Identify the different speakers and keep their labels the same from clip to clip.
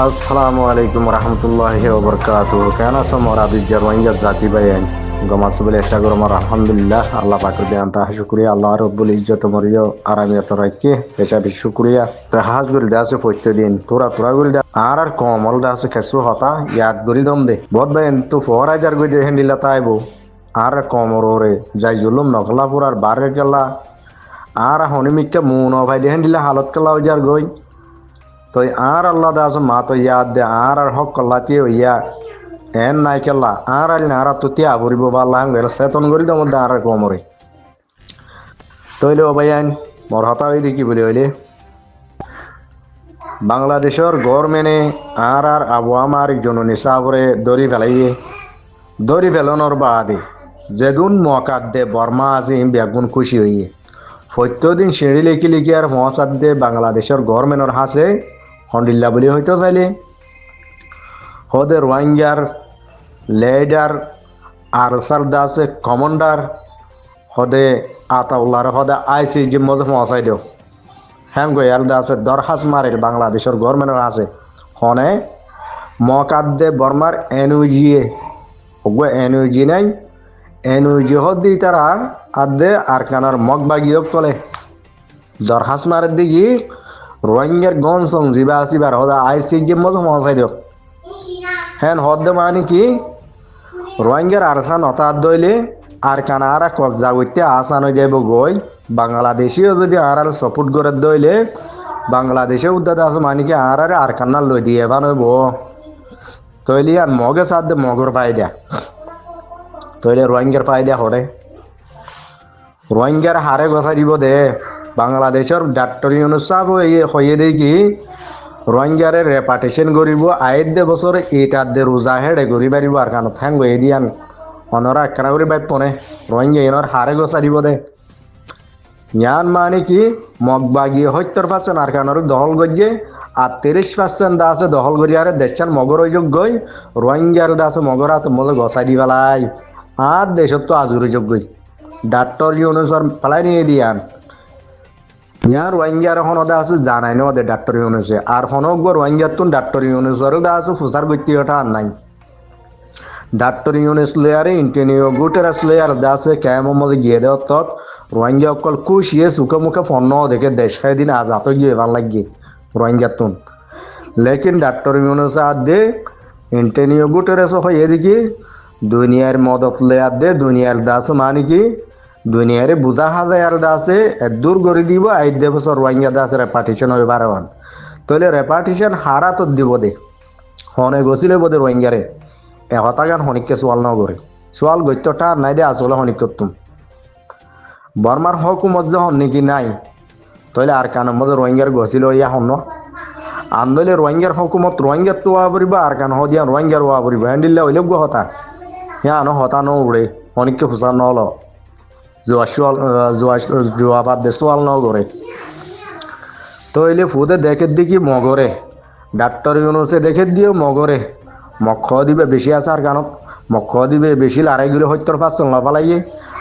Speaker 1: আসসালামু আলাইকুম রহমতুল্লাহি ওবরকাতু কেন আছো মোরা বিদ্যার ওয়াইয়া জাতি বাইন গমাস বলে এসা গরম আলহামদুলিল্লাহ, আল্লাহ পাকের বেয়ান তা শুক্রিয়া, আল্লাহ রব্বুল ইজ্জত মরিয় আরামিয়ত রাখি পেশা বেশ শুক্রিয়া। তো হাজ গরি দে আছে প্রত্যেকদিন, তোরা তোরা গুলি আর আর কমল দে আছে খেসু হতা, ইয়াদ গরি দম দে। বহুত বাইন তো হাজার গই দে হেন্ডিলা তাইবো আর কমর ওরে যাই জুলুম নকলাপুর আর বারে গেলা আর হনিমিকটা মুন ভাই দে হেন্ডিলা হালত কেলা ওই যার গই। তো আর আল্লাহ দাস মা তো ইয়াদ দে আর আর হক কল্লা তি ইয়া এন নাই কেল্লা আর আল না আর তুতি ভরিব বা আল্লাহ গেল সেতন করি তো মধ্যে আর কমরে তইলে ভাইয়ান মোর হতা হই দেখি বলে হইলে বাংলাদেশের গভর্নমেন্টে আর আর আবু আমার জননী সাবরে দড়ি ফেলাইয়ে দড়ি ফেলানোর বাদে যেদুন মকাত দে বর্মা আছে বেগুন খুশি হইয়ে প্রত্যেকদিন সিঁড়ি লিখি লিখি আর মহাসাদ দে বাংলাদেশের গভর্নমেন্টর হাসে হন্ডিল্লা বলি হইতো চাইলে। হদে রোহিঙ্গার লেডার আরসার দাসে কমান্ডার হদে আতাউল্লার হদে আইসি জিম্মদ মহাসাই দেও হ্যাঁ গোয়াল দাসে দরহাস মারের বাংলাদেশের গভর্নমেন্টর আছে হনে, মকাদ্দে বর্মার এনইউজিএ ওগো এনইউজি নাই এনইউজি হদি তারা আদে আর কানার মগ বাগিয়ে কলে। দরহাস মারের দিকে রোহিঙ্গার গন সং, জিবা আসিবার হদা আইসি জিম্মদ মহাসাই দেও হ্যাঁ হদ্দে মানে কি, রোহিঙ্গার আরসা নতাত দইলে আর কানা আর কবজা আসান হয়ে যাইব গই বাংলাদেশিও যদি আর সপোর্ট করে দইলে বাংলাদেশে উদ্যাত আছে মানে কি আর আর কান্না লই দিয়ে এবার হইব। তৈলি আর মগে সাথ দে মগর ফায়দা তৈলে রোহিঙ্গার ফায়দা হরে। রোহিঙ্গার হারে গছা দিব দে। বাংলাদেশের ডাক্তর হইয়ে দেই কি রোহিঙ্গারে রেপাটেশন করিব দে বছর এইটার দে রোজা হেডে করি পারিব আর কানত হ্যাং গই দিয়ান। অনরা একখানা করে বাইপ পনে রোহিঙ্গা এনর হারে গছা দিব দে। ইয়ান মানে কি, মগবাগি সত্তর পার্সেন্ট আর কানর দহল গজ্জে, আর তিরিশ পার্সেন্ট দা আছে দহল গড়ি আরে দেশান মগর যোগ্যই রোহিঙ্গার দা আছে মগর হাত মলে গছাই দি পেলাই আর দেশত তো আজুরি যোগ্যই। ডাক্তর ইউনুসর ফেলাই নিয়ে দিয়ান। ইয়ার রোহিঙ্গার হনদা আছে, জানাই না ওদের ডাক্তর ইউনুসে আর হনক গো রোহিঙ্গার তুন ডাক্তর ইউনুসর দা আছে ফুসার গতি ওটা আর নাই। ডাক্তর ইউনুস লেয়ারে ইন্টেনিও গুটেরাস লেয়ার দা আছে কেমন মধ্যে গিয়ে দেওয়া তত রোহিঙ্গা অকল খুশিয়ে সুখে মুখে ফন্ন দেখে দেশ খাই দিন আজ আত গিয়ে ভালো লাগিয়ে রোহিঙ্গার তুন লেকিন ডাক্তর ইউনুস আর দে ইন্টেনিও গুটেরাস হয় এদিকে দুনিয়ার মদত লেয়ার দে দুনিয়ার দাস মানে কি দুনিয়ারে বুঝা হাজার আছে দূর করে দিব আইদ দে বছর রোহিঙ্গা দাস রেপার্টিশন হয়ে বারোয়ান তাহলে রেপার্টিশন হারা তো দিব দে। হনে গছিলে বোধে রোহিঙ্গারে এহতা গান হনিককে সোয়াল ন করে সোয়াল গত্যটা নাই দে, আসলে হনিক করতুম। বর্মার হকুমত যে হন নাকি নাই তাহলে আর কানের মধ্যে রোহিঙ্গার গছিল ইয়া হন। আন্দোলে রোহিঙ্গার হকুমত রোহিঙ্গার তো ওয়া পড়িব, আর কান হদিয়া রোহিঙ্গার ওয়া পড়িব। হ্যান্ডিল্লা হইলে গো হতা। হ্যাঁ ন হতা ন উড়ে অনেককে ফুসা নল। জোয়া সোয়াল জোয়া জোয়া বাদ দে সোয়াল ন করে তো এলে ফুদে দেখে দেখি মগরে ডাক্তার ইউনুসে দেখে দিও মগরে মক্ষ দিবে বেশি আছে আর গানত, মক্ষ দিবে বেশি লারাই গেলে সত্তর পার্সেন্ট লাফালাইয়ে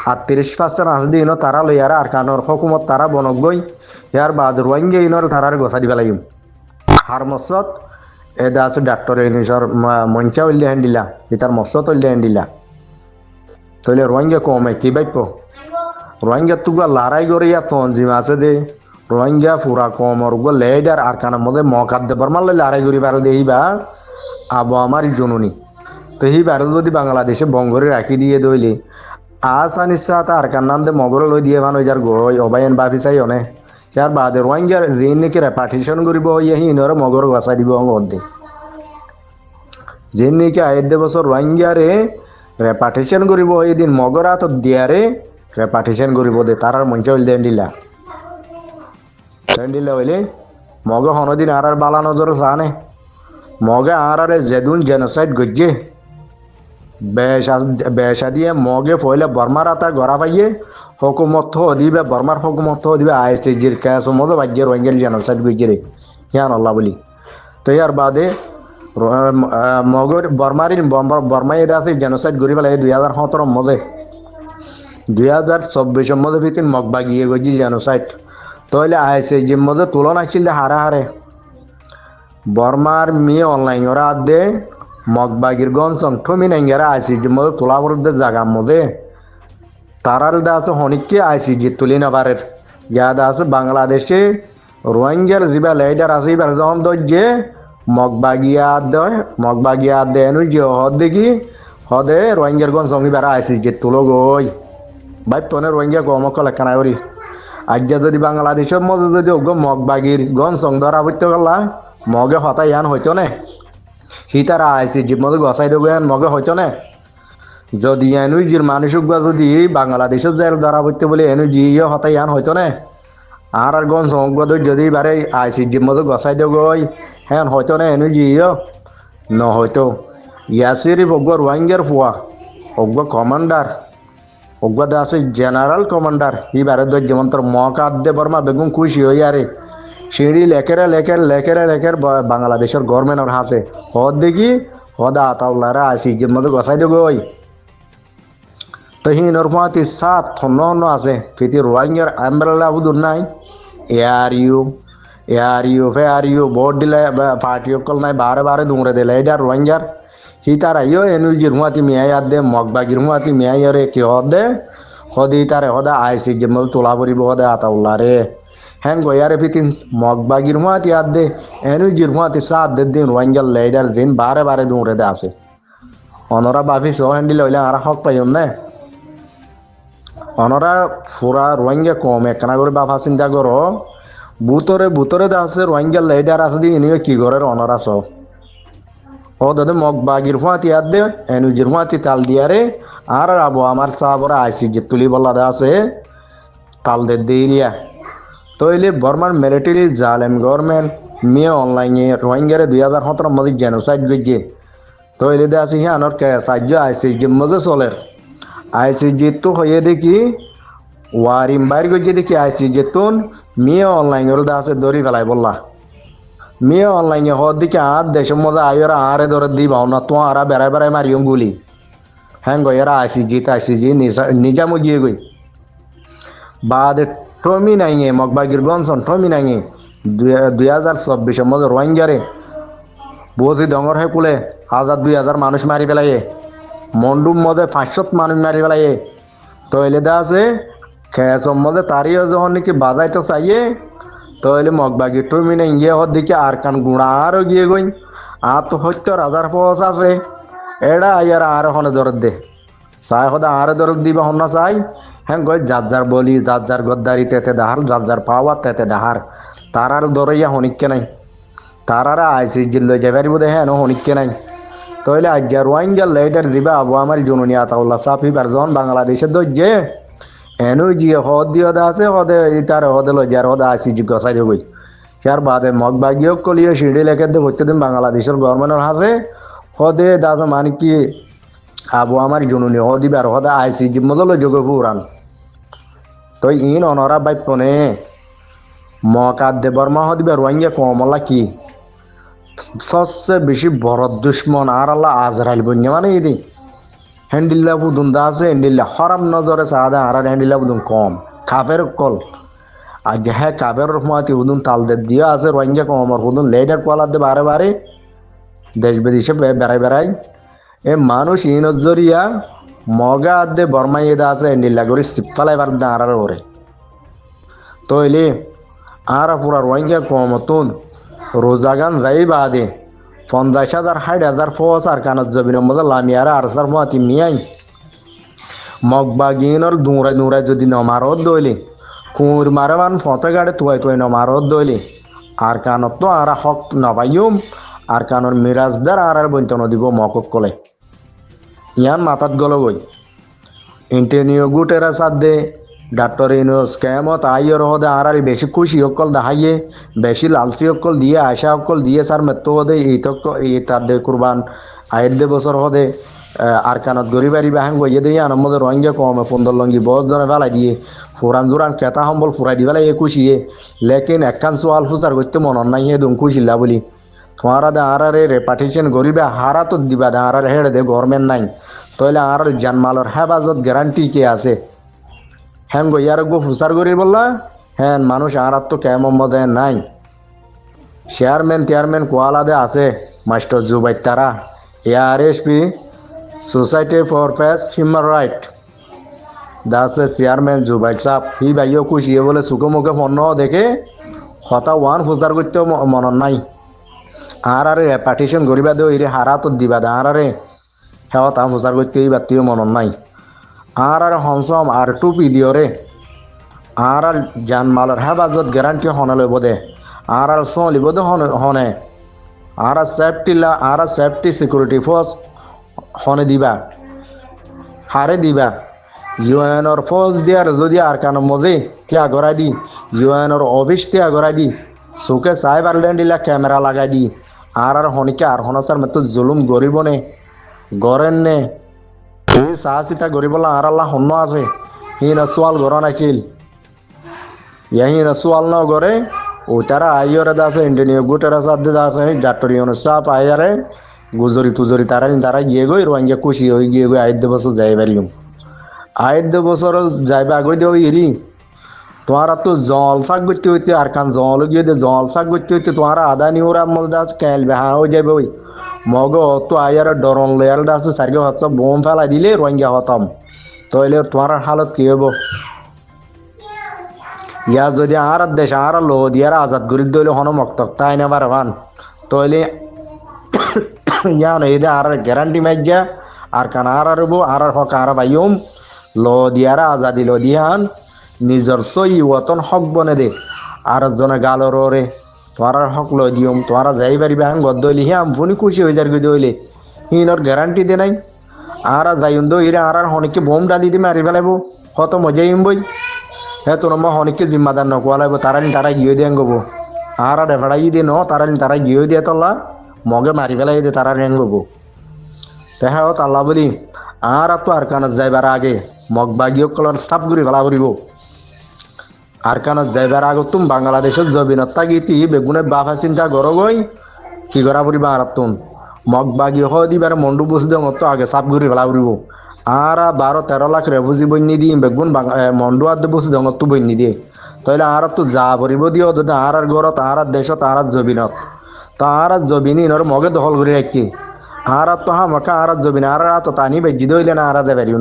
Speaker 1: আর তিরিশ পার্সেন্ট আছে দিন তারা লইয়ারা আর কানর হকুমত তারা বনক গই ইয়ার বাদ রোহিঙ্গা ইনর তারার গছা দিবা লাগিম। হার মসত এদা আছে ডাক্তার ইউনুসর মঞ্চা উল্লে হ্যান দিলা ইতার মসত উল্লে দিলা। তইলে রোহিঙ্গা কমে, কি বাইপ রোহিঙ্গা তুগা করে ইয়া তঞ্জিম আছে দে। রোহিঙ্গা পুরা কমর গো লেডার আর কানের মধ্যে মকাত দেবার মারলে লারাই করি পারে দেইবা আবু আমার জননী। তো সেই বারে যদি বাংলাদেশে বঙ্গরে রাখি দিয়ে দইলে আস আনিসা আর কান নাম দে মগর লই দিয়ে ভান যার গই অবায়ন বাফি চাই অনে। ইয়ার বাদে রোহিঙ্গার যিন নাকি রেপার্টিশন কৰিব ইয়ে সিনরে মগর গছা দিব অঙ্গ যিন নাকি আয়ের দে বছর রোহিঙ্গারে রেপার্টিশন কৰিব এদিন মগর হাত দিয়ারে রেপার্টিশন কৰিব দে, তার আর মঞ্চ হইল দেন দিলা দেন দিলা হইলে, মগ হনদিন আর আর বালা নজর চানে মগে আর আরে জেদুন জেনোসাইড গজ্জে। বেশা দিয়ে মগে ফইলে বর্মার আতা গড়া পাইয়ে, হকুমত দিবে বর্মার হকুমত দিবে আইসি জির ক্যাস মতো বাজ্যের রোহিঙ্গেল জেনোসাইড গজ্জে রে। ইয়ান আল্লাহ বলি। তো ইয়ার বাদে মগর বর্মার বর্মা এটা আছে জেনোসাইড গড়ি পেলাই দুই হাজার সতেরো মজে দুই হাজার চব্বিশের মধ্যে ভিতরে মগবা গিয়ে গজি জেনোসাইড তাহলে আইসি জির মধ্যে তুলনা ছিল হারে হারে। বর্মার মেয়ে অনলাইন ওরা দে মগবাগির গনসং ঠমি নাইঙ্গারা আইসি যে মধ্যে তোলা বলতে জাগার মধ্যে। তারার দা আছে হনিককে আইসি যে তুলি নাবারের ইয়াদ আছে বাংলাদেশে রোহিঙ্গার যিবা লেডার আছে, এবার যখন দজ্জে মগবাগিয়া দয় মগবাগিয়া দেনু যে হদ দেখি, হদে রোহিঙ্গার গনসং এবার আইসি যে তুলো গই তনে রোহিঙ্গা কমক লেখানা করি আজ যদি বাংলাদেশের মধ্যে যদি অজ্ঞ মগবাগির গনসং ধরা পড়তে গেলা মগে হতা ইয়ান হইতো নে? সি তারা আইসি জীব মধ্যে গসাই দেবো ইয়ান, মগে হইতো নে? যদি এনুজির মানুষ যদি বাংলাদেশের জেল ধরা পড়তে বলে এনুজি হতা ইয়ান হইতো নে? আর আর গন সংবাদ যদি বারে আইসি জীব মধ্যে গসাই দেবো হ্যাঁ হইতো নে এনুজি ন হইতো ইয়াসিরি অজ্ঞ রোহিঙ্গার ফুয়া অজ্ঞ কমান্ডার অজ্ঞাতে আছে জেনারেল কমান্ডার ই বারে দর যেমন তোর মকাত দে বর্মা বেগুন খুশি হই আরে সিঁড়ি লেখের লেখেরে লেখের ব- বাংলাদেশের গভর্নমেন্টের হাসে। হদ দেখি, হদা আতাউলারা আসি যে মধ্যে গসাই দেবো ওই। তো হিনর ফাঁতি সাত অন্য আছে। ফিতি রোহিঙ্গার আমব্রেলা বুদুর নাই। এয়ার ইউ এয়ার ইউ, ফে আর ইউ, ভোট দিলে পার্টি অকল নাই, বারে বারে দুমরে দিলে। এটা রোহিঙ্গার হি তার আইও এনুজির হুয়াতি মিয়াই দে মগবাগির হুয়াতি মিয়াই রে কি হদ হদি তারে হদা আইসি যে মল তোলা পরিব হদে আতাউল্লা রে হ্যাং গয়ারে ফিতিন মগবাগির আদ দে এনুজির হুয়াতি সাত দে দিন রোহিঙ্গার লেডার দিন বারে বারে দুমরে দে আছে অনরা বাফি সহ হ্যান্ডিল হইলে আর হক পাইম না অনরা ফুরা রোহিঙ্গা কম একখানা করে বাফা চিন্তা করো বুতরে বুতরে দে আছে রোহিঙ্গা লেডার আছে দি এনে কি করে অনরা সব ও দাদা, মগ বাগির ফুয়াতি আর দে এনুজির ফুয়াতি তাল দিয়ারে আর আবু, আমার সাহাবরা আইসি, যে তুলি বল্লা দে আছে, তাল দে দিলিয়া তো এলে বর্মার মিলিটারি জালেম গভর্নমেন্ট, মেয়ে অনলাইনে রোহিঙ্গারে দুই হাজার সতেরো মধ্যে জেনোসাইড গেছে তো এলে দে আছে হ্যাঁ সাহায্য আইসি যে মজে চলের। আইসি যে তো হয়ে দেখি, ওয়ারিম বাইর গেছে দেখি আইসি যে তুন, মেয়ে অনলাইনের দে আছে, দড়ি ফেলাই বললা। মেয়ে অনলাইনে হওয়ার দিকে আর দেশের মধ্যে আইরা আরে ধরে দিবা না তো আরা বেড়াই বেড়াই মারিও গুলি। হ্যাঁ গো, এরা আইসি জিত আইসি জি নিজামো গিয়ে গই বাদ টমি নাইঙে, মগবাগির গনসন টমি নাইঙে, দুই হাজার চব্বিশের মধ্যে রোহিঙ্গারে। বসি ডঙর হয়ে কুলে, হাজার দুই হাজার মানুষ মারি পেলাইয়ে মন্ডুম মধ্যে পাঁচশত মানুষ মারি পেলাইয়ে তো এলে দা আছে, খেসম মধ্যে তারিও যখন নাকি বাজাইতে চাইয়ে তাহলে মগবাগি টমি নাই গিয়ে হর দিকে আর কান গুণা আরও গিয়ে গই আর তো হয়তো রাজার পথ আছে। এডা আইয়ার আর হনে দরদ দে। চাই সদা আর দরদ দিবা হন চাই। হ্যাঁ গই যার যার বলি যার যার গদ্দারি তেতে দাহার যার যার পাওয়া তেতে দাহার তার আর দরইয়া হনিককে নাই। তার আর আইসি জিল্লো যাবার বোধ হ্যাঁ হনিককে নাই। তাহলে আজ যা রোহিঙ্গা লেটার দিবা আবু আমার জননী আতাউল্লাহ সাফি বারজন বাংলাদেশের দজ্জে এনু জিয়ে হদ দিয়ে হদে আছে, হদে তার হদে লই যার হদে আসি জি গসাই দিয়ে গই চার বাদে মগ বাগিও কলিও সিঁড়ি লেখে দে হচ্ছে দিন বাংলাদেশের গভর্নমেন্টের হাসে হদে দাদা মানে কি, আবু আমার জননী হদিবে আর হদে আইসি জি মদল যোগ পুরান। তো ইন অনরা বাইপনে মকাত দে বর্মা হদিবে রোহিঙ্গা কমলা কি? সবচেয়ে বেশি বড় দুশ্মন আর আল্লাহ আজরাইল বন্য মানে ইদি। হ্যান্ডিল্লা বুদুন দা আছে হ্যান্ডিল্লা হরাম নজরে সাদা আর হ্যান্ডিল্লা বুদুন কম। কাপের কল। আর যে হ্যাঁ কাপের রহমাতি হুদুন তাল দে দিয়া আছে, রোহিঙ্গা কমর হুদুন, লেডার দে বারে বারে। দেশ বিদেশে বেড়াই বেড়াই। এ মানুষ ইনত জরিয়া মগা দে বর্মাই দা আছে হ্যান্ডিল্লা করে সিপালাই বার দে আর ওরে। তো এলে আর পুরা রোহিঙ্গা কমতুন রোজাগান যাই বাদে পঞ্চাশ হাজার, ষাট হাজার ফস আর কানত জবিনের মধ্যে লামিয়ার আর সার মাতি মিয়াই। মগবাগিনর দুঁড়াই দুঁড়াই যদি নমারত দইলে। কুঁর মারে মান ফতে গাড়ি তুয়াই তুয়াই নমারত দইলে। আর কানত তো আর হক নবাইম আর কানর মিরাজদার আর আর বইতন দিব মকক কলে। ইয়ান মাথাত গল গই ইন্টেনিও গুটেরা সাদে ডাক্তার ইনো স্ক্যামত আইয়র হদে আর বেশি খুশি অকল দেখাইয়ে বেশি লালসি অকল দিয়ে আশা অকল দিয়ে সার মেত্ত হদে, এই তক এই তার দে কুরবান আয়ের দে বছর হদে আর কানত গরিবারি বাহাং গইয়ে দিয়ে আনন্দ রোহিঙ্গা কমে পন্দর লঙ্গি বস জনে বেলাই দিয়ে, ফুরান জোরান কেতা সম্বল ফুরাই দি বেলাই এ খুশিয়ে, লেকিন একখান সোয়াল ফুসার করতে মনন নাই হে দুম খুশিলা বলি। তোমারা দে রে রেপার্টিশন গরিবে হারা তো দিবা দে আর হেড়ে দে গভর্নমেন্ট নাই, তইলে আর জানমালর হেফাজত গ্যারান্টি কে আছে? হ্যাঁ গো, ইয়ার গো ফুসার করি বললা? হ্যাঁ মানুষ আর তো কেমন মজা নাই। চেয়ারম্যান চেয়ারম্যান কোয়ালাদে আছে, মাস্টার জুবাই তারা। AR S P society for peace human right দাসে চেয়ারম্যান জুবাই সাহ হি ভাইও খুশিয়ে বলে চুকে মুখে পণ্য দেখে, হতা ওয়ান ফুজার করতে মনত নাই। আর আরে পার্টিশন করিবা দে ইরে হারা তো দিবা দে, আর আরে হেওয়া তা ফুজার করতে এই বাতিও মনত নাই। আর আর হমসম আর টু ভিডিও রে। আর আর জানমালের হেফাজত গ্যারান্টি হনে লইব দে। আর আর চলিব দে হনে- আর আর সেফটি লা আর আর সেফটি সিকিউরিটি ফোর্স হনে দিবা। হারে দিবা। ইউএনর ফৌজ দিয়ার যদি আর কান মজে তিয়া গড়াই দি। ইউএনর অফিস তিয়া গড়াই দি। চোখে চাই পারলেন দিলা ক্যামেরা লাগাই দি। আর আর হনিকে আর হনসার মতো জুলুম গরিব নে। গড়েন নে। এই চাহ চিতা গরিবলা আর আল্লাহ আছে। হি না সোয়াল নাছিল। ইয়াহি না সোয়াল ন গড়ে ও তারা আইয়রে দাসে ইন্ডিয়ান গোটের সাথে দাসে ডাক্তার অনুসাপ সাপ আইয়ারে গুজরি তুজরি তারা তারা গিয়ে গই রোয়াঙ্গা খুশি হয়ে গিয়ে গই আয়দ্য বছর যাই পারিম আয়দ্য বছর যাইবা আগে দেও ইরি তোমার তো জল শাক করতে হইতে, আর কান জল গিয়ে দে জল শাক করতে হইতে, তোমার আদা নিউর আমল দাস ক্যাল বেহা হয়ে যাবে ওই। মগ তো আয়ার ডরন লেয়ার দাস সার্গে হচ্ছে বোম ফেলাই দিলে রোহিঙ্গা হতাম। তাহলে তোমার হালত কি হব ইয়া যদি আর দেশ আর লো দিয়ার আজাদ করি দইলে হন মক্তক, তাই না পারবান তাহলে ইয়া নই দে আর গ্যারান্টি মাইজা আর কান আর আরবো, আর আর হক আর বাইম লো দিয়ার আজাদি লো দিয়ান নিজর সই ওতন হক বনে দে। আর জনে গালর রে তোমার হক লো দিয়ম তোমার যাই পারিবা হান গদ দইলি হিয়াম ফুনি খুশি হয়ে যার দইলে। হিনর গ্যারান্টি দে নাই। আর যাইন দইরে আর আর হনিকে বোম ডালি দি মারি ফেলাইব কত মজা ইম বই। হে তোর মা হনিকে জিম্মাদার নকুয়া লাগবো তারানি তারা গিয়ে দিয়ে গবো আর ডেফাড়াই দিয়ে ন তারানি তারা গিয়ে দিয়ে তল্লা মগে মারি ফেলাই দিয়ে তারা রেন গবো দেখা হত আল্লাহ বলি, আর তো আর কানত যাইবার আগে মগ বাগিও কলর সাপ ঘুরি ফেলা করিব। আর কানত যাইবার আগত তুম বাংলাদেশের জবিনত তাগিতি, বেগুনে বাফা চিন্তা করো গই, কি করা পড়িবা আর তুম মগ বাগি হ দিবার মন্ডু বসে দেন তো আগে সাপ ঘুরি ফেলা করিব আর বারো তেরো লাখ রেফুজি বন্যি দিয়ে বেগুন মন্ডু আদ বসে দেন তো বন্যি দিয়ে। তাহলে আর তো যা পড়িব দিও যদি আর আর ঘরত আর আর দেশত আর আর জবিনত তো আর আর জবিনি মগে দখল করে রাখি আর তো হা মকা আর আর জবিন আর তো তানি বেজি দইলে না আর আর দেবারি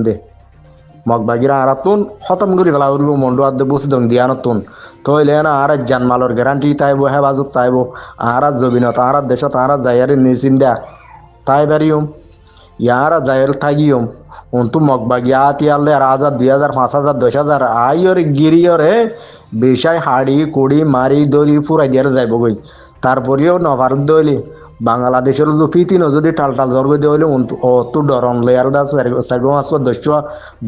Speaker 1: উন্দে মগ বাগিরা আর তুন খতম করে ফেলা উড়ব মন্ডু আদ বসে দং দিয়ানো তুন তইলে না আর জানমালর গ্যারান্টি তাইব, হেফাজত তাইব আর জবিনত আর দেশত আর যাইয়ারে নিচিন্দা তাই বারিউম ইয়ারা যাইল থাকিম উন্তু মগবাগি আতি আল্লে আর হাজার দুই হাজার পাঁচ হাজার দশ হাজার আইয়র গিরিয়রে বিষয় হাড়ি কুড়ি মারি দলি ফুরাই দিয়ে যাইব গই তারপরেও নভারত দইলি বাংলাদেশের যে ফিতিনো যদি টাল টাল দিয়ে হইলে অত ডরন লেয়ার দা চারিব মাস দশ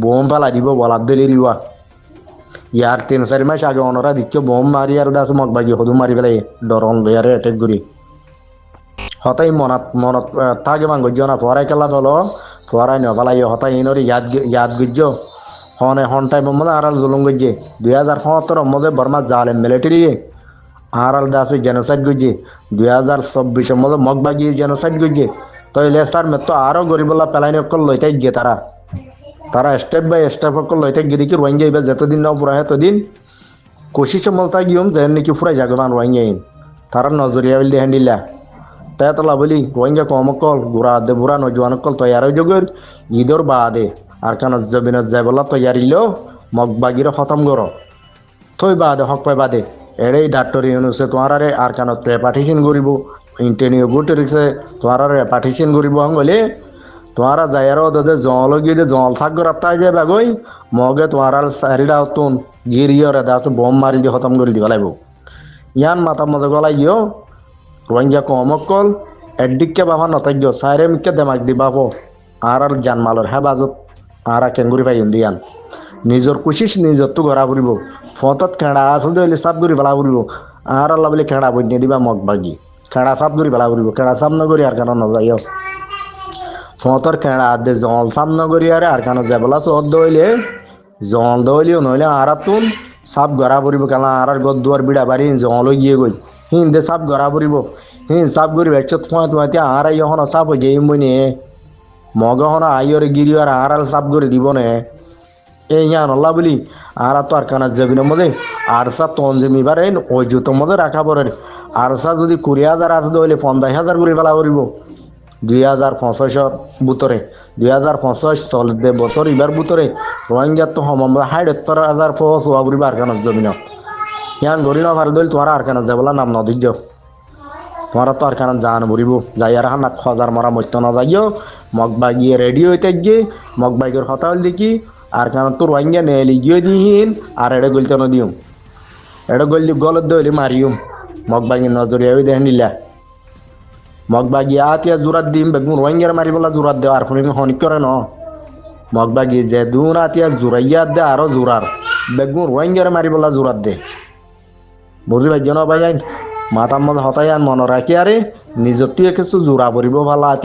Speaker 1: বোম ফেলা দিব, বলার দলি রিবা ইয়ার তিন চারি মাস আগে অনরা দিকে বোম মারি আর দাস মগবাগি সদু মারি পেলাই ডরন লেয়ারে এটেক করি। হতাই মনত মনত থাকে মান গজ্য না ফরাই খেলা হলো ফরাই নফালাই হতাই ইনর ইয়াদ ইয়াদ গজ্য। হনে হন টাইম মধ্যে আড়াল জুলুম গজ্জে দুই হাজার সত্তর মধ্যে বর্মা জালেম মিলিটারি আড়াল দাসে জেনোসাইড গজ্জে দুই হাজার চব্বিশের মধ্যে মগবাগি জেনোসাইড গজ্জে তো লেসার মেত আরও গরিবলা পেলাইনি অকল লইতাই গিয়ে তারা। তারা স্টেপ বাই স্টেপ অকল লইতাই গিয়ে দেখি রোহিঙ্গা এবার যতদিন না পুরা এতদিন কোশিসে মলতা গিয়ম যেন নাকি ফুরাই যাগবান রোহিঙ্গা তারা নজরিয়া বিল দিয়ে দিলা তেতলা বলি, রোহিঙ্গা কমকল গুড়া দে বুড়া নজওয়ানকল তৈয়ার হয়ে যোগের, ঈদর বাদে। আর কান জবিনত যাই বলা তৈয়ারিল মগ বাগির খতম কর। থই বাদে, হক পাই বাদে। এড়েই ডাক্তর ইউনুসে তোমার আরে কানত পাঠিয়েছেন করিব ইন্টারনিউ গুটরিছে তোমার আরে পাঠিয়েছেন করিব হলে তোমারা যাইয়ার ওদের জল গিয়ে দে জল থাক রাত্তায় যায় বাগই, মগে তোমার চারিটা তুন গিরিয়রে দাস বোম মারি দিয়ে খতম করে দিব লাগব। ইয়ান মাথা মজা গলাই গিয়েও রোহিঙ্গা কমকল একদিককে বাবা নতাজ্য সাইরে মিকে দেমাক দিবাব আর আর জানমালর হেফাজত, আর কেঙ্গুরি পাই দিয়ান কুচিস নিজর তো গড়া ফুরিব ফতত খেড়া আসলে হইলে সাপ করে বেলা ফুরিব আর আল্লাহ বলে খেড়া বই দিবা মগ বাগি। খেড়া সাপ করে বেলা ফুরিব খেড়া সাপ নগরি আর কেন নযাইও? ফতর খেড়া দে জল সাপ নগরি আরে আর কেন যাবলা সদ্য হইলে, জল দইলিও নইলে আর তুন সাপ গড়া ফুরিব কেন আর আর গদ দুয়ার বিড়া বাড়ি জল গিয়ে গই হিন দে সাপ গড়া ফুরিব হিন সাপ গরি বেচ তোমায় তোমায় আর আই হন সাপ যাই মনে মগ হন আইয়র গিরি আর আর সাপ করে দিব নে। এই ইয়ান, আল্লাহ বলি, আর তো আর কানা যাবিনের মধ্যে আর সা তঞ্জিম এবারে ওই জুতোর মধ্যে রাখা পড়ে আর সা যদি কুড়ি হাজার আছে তাহলে পঞ্চাশ হাজার করে ফেলা করিব। দুই হাজার পঁচাশর বুতরে, দুই হাজার পঁচাশ চল্লিশ বছর এবার বুতরে রোহিঙ্গার তো সমম হাইডত্তর হাজার ফস হওয়া করিব আর কানা জমিনত ইয়ান গরি না পারে দল তোমার আর কানা যাবলা নাম নদীর্য তোমার তো আর কানা জান বরিব যাই আর হানা খজার মরা মত্য না যাইও। মগ বাগিয়ে রেডি হইতে গিয়ে মগ বাইকের কথা হল দেখি আর কানা তো রোহিঙ্গা নেলি, গিয়ে দিহিন, আর এটা গলতে নদিও এটা গলি গলত দইলে মারিও মগ বাগি নজরিয়া, ওই দেখেন নিলা। মগ বাগি আতিয়া জোরাত দিম বেগুন রোহিঙ্গার মারিবলা জোরাত দেও আর ফোন হনিক করে ন। মগ বাগি যে দুন আতিয়া জোরাইয়া দে, আরও জোরার। বেগুন রোহিঙ্গার মারিবলা জোরাত দে। বুঝি পাইছ ন ভাই মাতার মধ্যে হতাই আন মনে রাখি আরে নিজত কিছু জোৰা পৰিব ভালা।